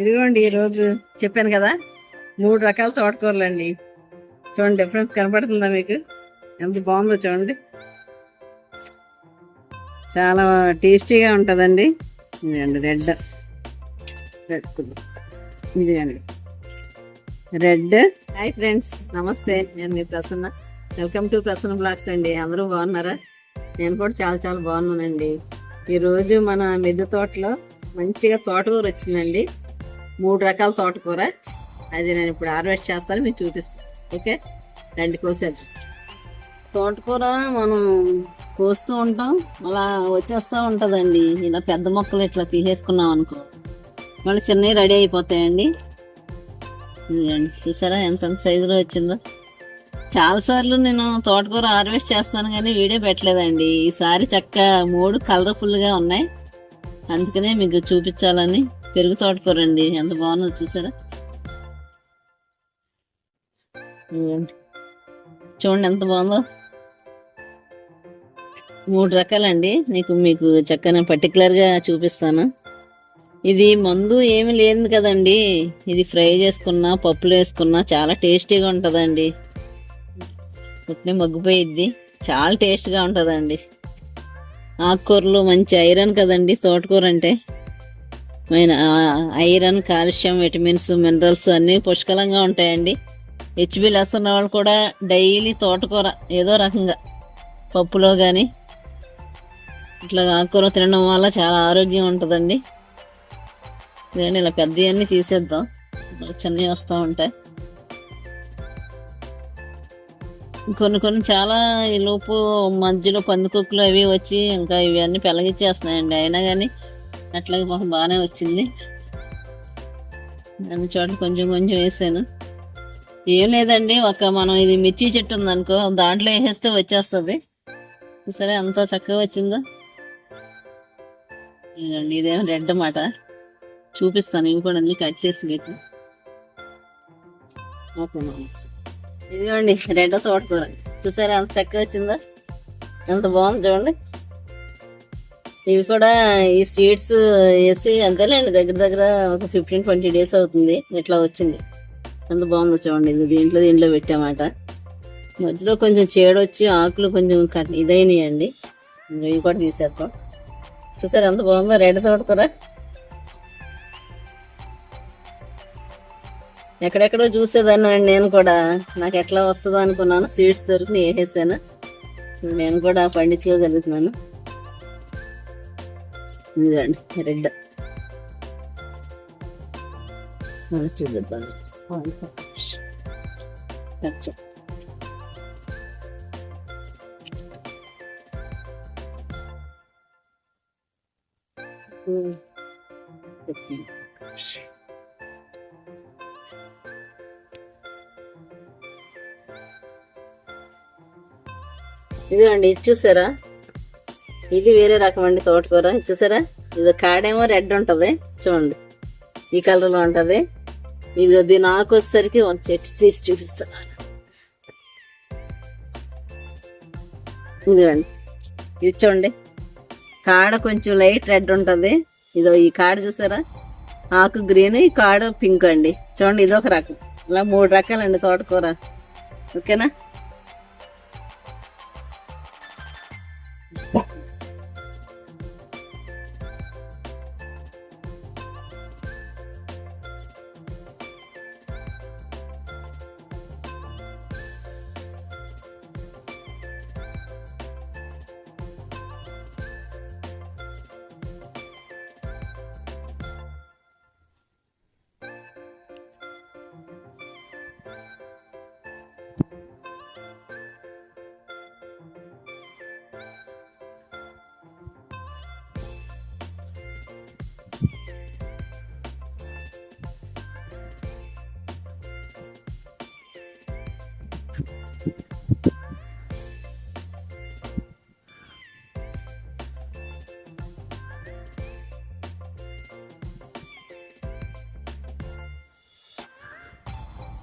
ఇదిగోండి ఈరోజు చెప్పాను కదా మూడు రకాల తోటకూరలు అండి చూడండి డిఫరెన్స్ కనపడుతుందా మీకు? ఎంత బాగుందో చూడండి. చాలా టేస్టీగా ఉంటుందండి. ఇదండి రెడ్. రెడ్ ఇది అండి రెడ్. హాయ్ ఫ్రెండ్స్ నమస్తే. నేను మీ Prasanna. Welcome to Prasanna blogs అండి. అందరూ బాగున్నారా? నేను కూడా చాలా చాలా బాగున్నానండి. ఈరోజు మన మిద్దె తోటలో మంచిగా తోటకూర వచ్చిందండి. మూడు రకాల తోటకూర. అది నేను ఇప్పుడు హార్వెస్ట్ చేస్తాను మీకు చూపిస్తాను. ఓకే? రెండు కోసారు తోటకూర మనం కోస్తూ ఉంటాం అలా వచ్చేస్తూ ఉంటుందండి. ఇలా పెద్ద మొక్కలు ఇట్లా తీసేసుకున్నాం అనుకో. మళ్ళీ చిన్నవి రెడీ అయిపోతాయండి. చూసారా ఎంత సైజులో వచ్చిందో? చాలాసార్లు నేను తోటకూర హార్వెస్ట్ చేస్తాను కానీ వీడియో పెట్టలేదండి. ఈసారి చక్క మూడు కలర్ఫుల్గా ఉన్నాయి. అందుకనే మీకు చూపించాలని పెరుగు తోటకూర అండి. ఎంత బాగుందో చూసారా? చూడండి ఎంత బాగుందో. మూడు రకాలండి. నీకు మీకు చక్కగా పర్టికులర్గా చూపిస్తాను. ఇది మందు ఏమి లేదు కదండి. ఇది ఫ్రై చేసుకున్నా పప్పులు వేసుకున్నా చాలా టేస్టీగా ఉంటుందండి. పుట్టిన మగ్గిపోయిద్ది. చాలా టేస్ట్గా ఉంటుందండి. ఆకుకూరలు మంచి ఐరన్ కదండి తోటకూర అంటే. ఐరన్ కాల్షియం విటమిన్స్ మినరల్స్ అన్నీ పుష్కలంగా ఉంటాయండి. హెచ్బి లెస్ ఉన్న వాళ్ళు కూడా డైలీ తోటకూర ఏదో రకంగా పప్పులో కానీ ఇట్లా ఆకుకూర తినడం వల్ల చాలా ఆరోగ్యం ఉంటుందండి. నేను ఇలా పెద్దవన్నీ తీసేద్దాం. చిన్నవి వస్తూ ఉంటాయి. కొన్ని కొన్ని చాలా ఈ లోపు మధ్యలో పందికొక్కులు అవి వచ్చి ఇంకా ఇవన్నీ పెళ్ళగిచ్చేస్తున్నాయండి. అయినా కానీ అట్లాగే మాకు బాగానే వచ్చింది. అన్ని చోట్ల కొంచెం కొంచెం వేసాను. ఏం లేదండి ఒక మనం ఇది మిర్చి చెట్టు ఉందనుకో దాంట్లో వేసేస్తే వచ్చేస్తుంది. సరే అంత చక్కగా వచ్చిందో? ఇదండి ఇదేమో రెడ్ అన్నమాట చూపిస్తాను ఇవి కూడా అన్ని కట్ చేసి మీకు. ఓకే ఇదిగోండి రెడ్ తోటకూర. చూసారా అంత చక్కగా వచ్చిందా? ఎంత బాగుంది చూడండి. ఇవి కూడా ఈ సీడ్స్ వేసి అంతేలేండి దగ్గర దగ్గర ఒక ఫిఫ్టీన్ ట్వంటీ డేస్ అవుతుంది. ఇట్లా వచ్చింది. అంత బాగుందో చూడండి ఇది దీంట్లో దీంట్లో పెట్టామాట. మధ్యలో కొంచెం చేడొచ్చి ఆకులు కొంచెం కట్ ఇదైనాయండి. ఇవి కూడా తీసేద్దాం. చూసారు ఎంత బాగుందో రెడ్ తోటకూర ఎక్కడెక్కడో చూసేదాన్ని అండి నేను కూడా. నాకు ఎట్లా వస్తుందో అనుకున్నాను సీడ్స్ దొరికి వేసేసాను. నేను కూడా పండించుకోగలుగుతున్నాను. ఇదిగోండి రెడ్ చూద్దాం అచ్చా. ఉమ్. ఇదిగోండి ఇది చూసారా ఇది వేరే రకం అండి తోటకూర చూసారా? ఇది కాడేమో రెడ్ ఉంటది. చూడండి. ఈ కలర్లో ఉంటది. ఇది దీని ఆకు వచ్చేసరికి ఒక చెట్టు తీసి చూపిస్తాను ఇదిగోండి. ఇది చూడండి. కాడ కొంచెం లైట్ రెడ్ ఉంటది. ఇదో ఈ కాడ చూసారా? ఆకు గ్రీన్ ఈ కాడ పింక్ అండి. చూడండి ఇది ఒక రకం. ఇలా మూడు రకాలండి తోటకూర. ఓకేనా?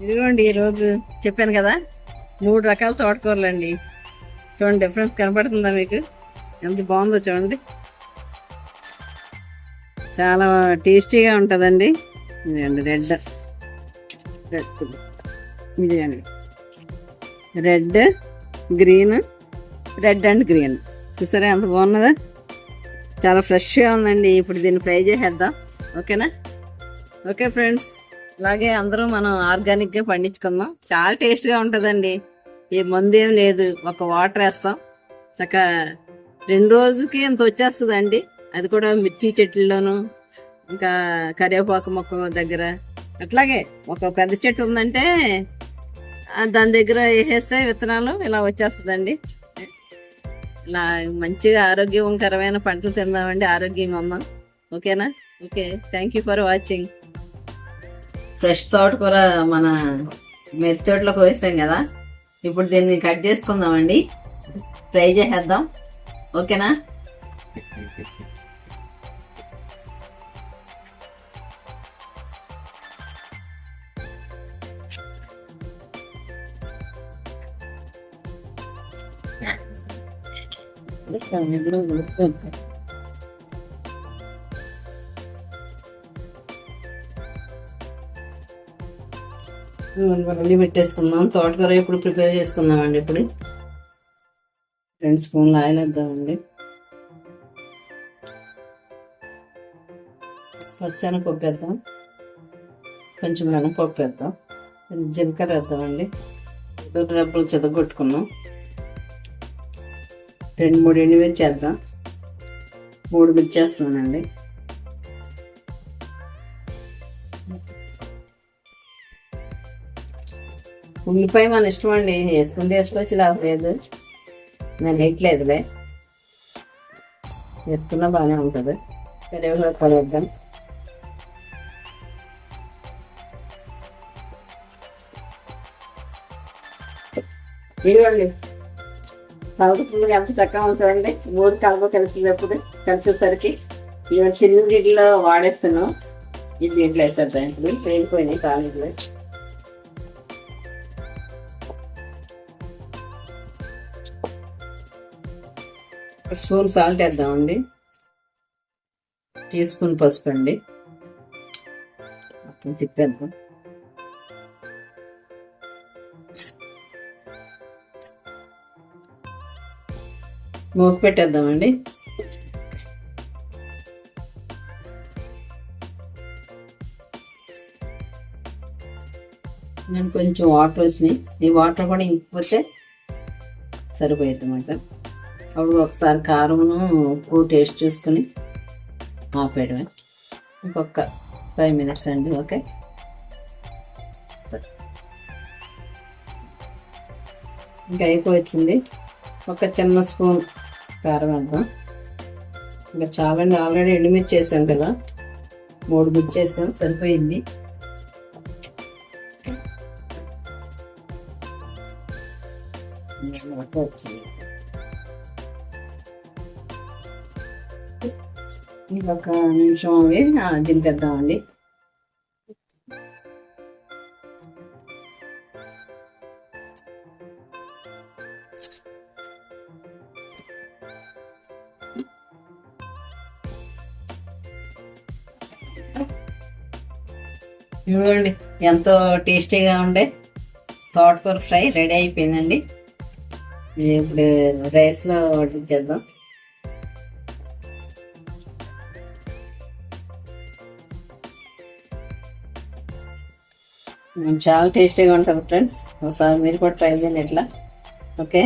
ఇదిగోండి ఈరోజు చెప్పాను కదా మూడు రకాల తోటకూరలు అండి చూడండి డిఫరెన్స్ కనపడుతుందా మీకు? ఎంత బాగుందో చూడండి. చాలా టేస్టీగా ఉంటుందండి. ఇదండి రెడ్. రెడ్ ఇదిగోండి. Red green red and green. చూసారా ఎంత బాగున్నదా? చాలా ఫ్రెష్గా ఉందండి. ఇప్పుడు దీన్ని ఫ్రై చేసేద్దాం. ఓకేనా? Okay friends. అలాగే అందరూ మనం ఆర్గానిక్గా పండించుకుందాం. చాలా టేస్ట్గా ఉంటుందండి. ఏ మందు ఏం లేదు. ఒక వాటర్ వేస్తాం. చక్క రెండు రోజుకి ఇంత వచ్చేస్తుందండి. అది కూడా మిర్చి చెట్లలోను ఇంకా కరివేపాకు మొక్క దగ్గర. అట్లాగే ఒక పెద్ద చెట్టు ఉందంటే దాని దగ్గర వేసేస్తే విత్తనాలు ఇలా వచ్చేస్తుందండి. ఇలా మంచిగా ఆరోగ్యకరమైన పంటలు తిందామండి ఆరోగ్యంగా ఉందాం. ఓకేనా? Okay thank you for watching fresh తోటకూర మన మెత్తి తోటలో కోసాం కదా. ఇప్పుడు దీన్ని కట్ చేసుకుందామండి. ఫ్రై చేసేద్దాం. ఓకేనా? మళ్ళీ పెట్టేసుకుందాం తోటకూర ఇప్పుడు ప్రిపేర్ చేసుకుందామండి ఇప్పుడు? రెండు స్పూన్లు ఆయిల్ వేద్దామండి. పప్పు వేద్దాం. కొంచెం మినపప్పు వేద్దాం. కొంచెం జీలకర్ర వేద్దామండి. రెండు రెబ్బలు చెదగొట్టుకున్నాం. రెండు మూడు ఎండుమిర్చి చేద్దాం. మూడు మిర్చి చేస్తున్నానండి ఉల్లిపాయ మన ఇష్టం అండి. వేసుకుంటే వేసుకోవచ్చు లేదు. నేను వేయట్లేదులే వేసుకున్నా బాగానే ఉంటుంది. కరివేపాకు వేద్దాం. ఇదిగోండి. కలుపుతుంది ఎంత చక్కగా ఉంటుందండి మూడు కలుపు కలిసినప్పుడు కలిసేసరికి ఈవెన్ చిన్న వాడేస్తున్నాం. ఇది దీంట్లో వేస్తారు దాంట్లో పేలిపోయినాయి కాలేజీలో స్పూన్ సాల్ట్ వేద్దామండి. టీ స్పూన్ పసుపు అండి. తిప్పేద్దాం. మూత పెట్టేద్దామండి. నేను కొంచెం వాటర్ వచ్చినాయి. ఈ వాటర్ కూడా ఇంకిపోతే సరిపోయింది అప్పుడు ఒకసారి కారమును ఉప్పు టేస్ట్ చూసుకుని ఆపేయడమే. ఇంకొక ఫైవ్ మినిట్స్ అండి ఓకే? ఇంకా అయిపోయింది. ఒక చిన్న స్పూన్ కారం ఇంకా చాలండి ఆల్రెడీ ఎండుమిర్చి చేసాం కదా. మూడు మిర్చి చేసాం సరిపోయింది వచ్చింది. ఇంకొక నిమిషం అవి దింపేద్దామండి. చూడండి ఎంతో టేస్టీగా ఉండే తోటకూర ఫ్రై రెడీ అయిపోయిందండి. ఇప్పుడు రైస్లో వడ్డించేద్దాం చాలా టేస్టీగా ఉంటుంది ఫ్రెండ్స్. ఒకసారి మీరు కూడా ట్రై చేయండి ఎట్లా ఓకే?